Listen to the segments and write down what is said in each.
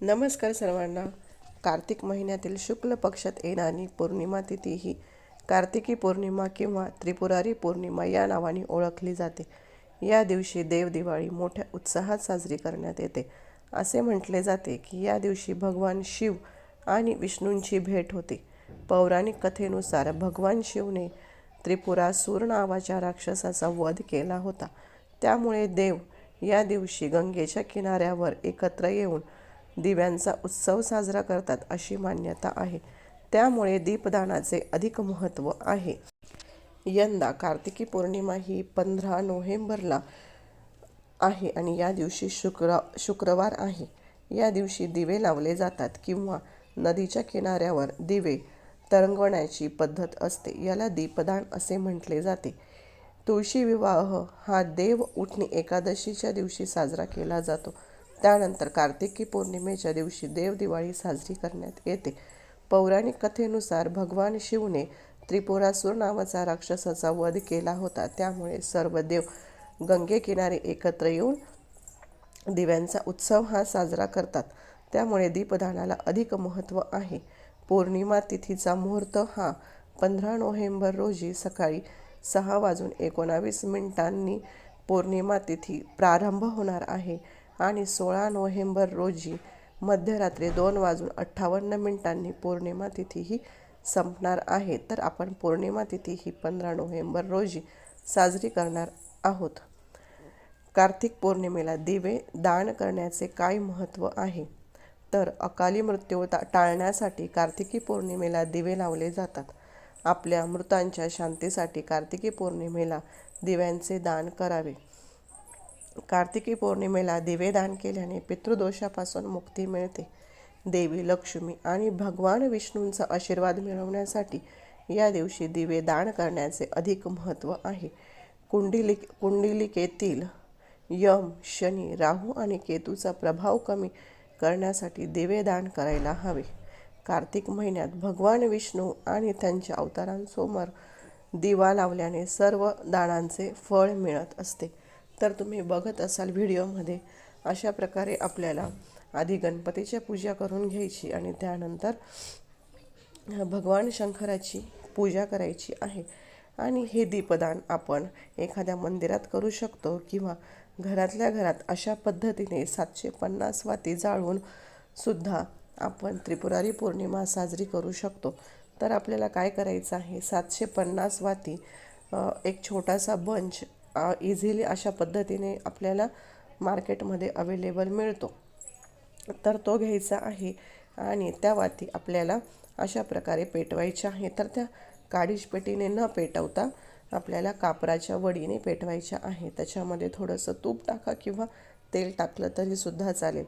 नमस्कार सर्वांना. कार्तिक महिन्यातील शुक्ल पक्षात येणारी पौर्णिमा तिथी ही कार्तिकी पौर्णिमा किंवा त्रिपुरारी पौर्णिमा या नावाने ओळखली जाते. या दिवशी देव दिवाळी मोठ्या उत्साहात साजरी करण्यात येते. असे म्हटले जाते की या दिवशी भगवान शिव आणि विष्णूंची भेट होते. पौराणिक कथेनुसार भगवान शिवने त्रिपुरासूर नावाच्या राक्षसाचा वध केला होता. त्यामुळे देव या दिवशी गंगेच्या किनाऱ्यावर एकत्र येऊन दिव्यांचा उत्सव साजरा करतात अशी मान्यता आहे. त्यामुळे दीपदानाचे अधिक महत्त्व आहे. यंदा कार्तिकी पौर्णिमा ही पंधरा नोव्हेंबरला आहे आणि या दिवशी शुक्र शुक्रवार आहे. या दिवशी दिवे लावले जातात किंवा नदीच्या किनाऱ्यावर दिवे तरंगवण्याची पद्धत असते. याला दीपदान असे म्हटले जाते. तुळशी विवाह हा देव उठणी एकादशीच्या दिवशी साजरा केला जातो. त्यानंतर कार्तिकी पौर्णिमेच्या दिवशी देवदिवाळी साजरी करण्यात येते. पौराणिक कथेनुसार भगवान शिवने त्रिपुरासूर नावाचा राक्षसाचा वध केला होता. त्यामुळे सर्व देव गंगेकिनारी एकत्र येऊन दिव्यांचा उत्सव हा साजरा करतात. त्यामुळे दीपदानाला अधिक महत्त्व आहे. पौर्णिमा तिथीचा मुहूर्त हा पंधरा नोव्हेंबर रोजी सकाळी सहा वाजून एकोणावीस मिनिटांनी पौर्णिमा तिथी प्रारंभ होणार आहे. आणि सोळा नोव्हेंबर रोजी मध्यरात्री दोन वाजून अठ्ठावन्न मिनिटांनी पौर्णिमा तिथी ही संपणार आहे. तर आपण पौर्णिमा तिथी ही पंधरा नोव्हेंबर रोजी साजरी करणार आहोत. कार्तिक पौर्णिमेला दिवे दान करण्याचे काय महत्त्व आहे? तर अकाली मृत्यू टाळण्यासाठी कार्तिकी पौर्णिमेला दिवे लावले जातात. आपल्या मृतांच्या शांतीसाठी कार्तिकी पौर्णिमेला दिव्यांचे दान करावे. कार्तिकी पौर्णिमेला दिवेदान केल्याने पितृदोषापासून मुक्ती मिळते. देवी लक्ष्मी आणि भगवान विष्णूंचा आशीर्वाद मिळवण्यासाठी या दिवशी दिवे दान करण्याचे अधिक महत्त्व आहे. कुंडिली कुंडिलिकेतील यम शनी राहू आणि केतूचा प्रभाव कमी करण्यासाठी दिवे दान करायला हवे. कार्तिक महिन्यात भगवान विष्णू आणि त्यांच्या अवतारांसमोर दिवा लावल्याने सर्व दानांचे फळ मिळत असते. तर तुम्ही बघत असाल व्हिडिओमध्ये अशा प्रकारे आपल्याला आधी गणपतीच्या पूजा करून घ्यायची आणि त्यानंतर भगवान शंकराची पूजा करायची आहे. आणि हे दीपदान आपण एखाद्या मंदिरात करू शकतो किंवा घरातल्या घरात अशा पद्धतीने सातशे पन्नास वाती जाळून सुद्धा आपण त्रिपुरारी पौर्णिमा साजरी करू शकतो. तर आपल्याला काय करायचं आहे? सातशे पन्नास वाती एक छोटासा बंच इझिली अशा पद्धतीने आपल्याला मार्केटमध्ये अवेलेबल मिळतो. तर तो घ्यायचा आहे आणि त्या वाती आपल्याला अशा प्रकारे पेटवायच्या आहे. तर त्या काडीश पेटीने न पेटवता आपल्याला कापराच्या वडीने पेटवायच्या आहे. त्याच्यामध्ये थोडंसं तूप टाका किंवा तेल टाकलं तरीसुद्धा चालेल.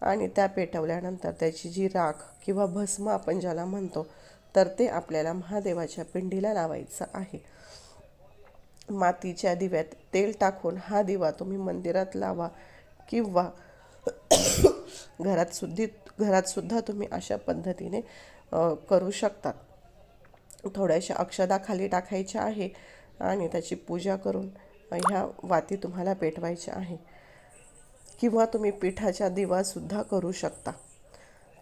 आणि त्या पेटवल्यानंतर त्याची जी राख किंवा भस्म आपण ज्याला म्हणतो तर ते आपल्याला महादेवाच्या पिंडीला लावायचं आहे. मातीच्या दिव्यात तेल टाकून हा दिवा तुम्ही मंदिरात लावा किंवा घरात सुद्धी घरात सुद्धा तुम्ही अशा पद्धतीने करू शकता थोड्याशा अक्षदा खाली टाकायच्या आहे आणि त्याची पूजा करून ह्या वाती तुम्हाला पेटवायच्या आहे. किंवा तुम्ही पिठाच्या दिवासुद्धा करू शकता.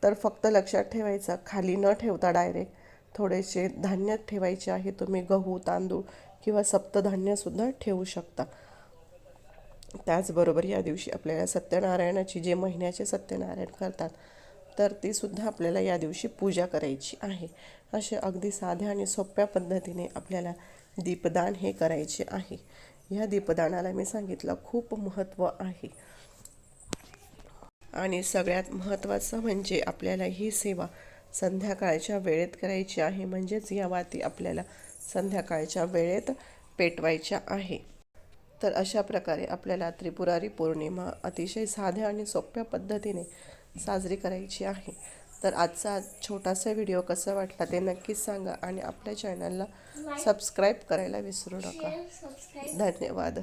तर फक्त लक्षात ठेवायचं खाली न ठेवता डायरेक्ट थोडेसे धान्य ठेवायचे आहे तुम्ही गहू तांदूळ किंवा सप्तधान्यसुद्धा ठेवू शकता. त्याचबरोबर या दिवशी आपल्याला सत्यनारायणाची जे महिन्याचे सत्यनारायण करतात तर तीसुद्धा आपल्याला या दिवशी पूजा करायची आहे. असे अगदी साध्या आणि सोप्या पद्धतीने आपल्याला दीपदान हे करायचे आहे. या दीपदानाला मी सांगितलं खूप महत्त्व आहे. आणि सगळ्यात महत्त्वाचं म्हणजे आपल्याला ही सेवा संध्याकाळच्या वेळेत करायची आहे. म्हणजेच या वाती आपल्याला संध्याकाळच्या वेळेत पेटवायच्या आहे. तर अशा प्रकारे आपल्याला त्रिपुरारी पौर्णिमा अतिशय साध्या आणि सोप्या पद्धतीने साजरी करायची आहे. तर आजचा छोटासा व्हिडिओ कसा वाटला ते नक्कीच सांगा आणि आपल्या चॅनलला सबस्क्राईब करायला विसरू नका. धन्यवाद.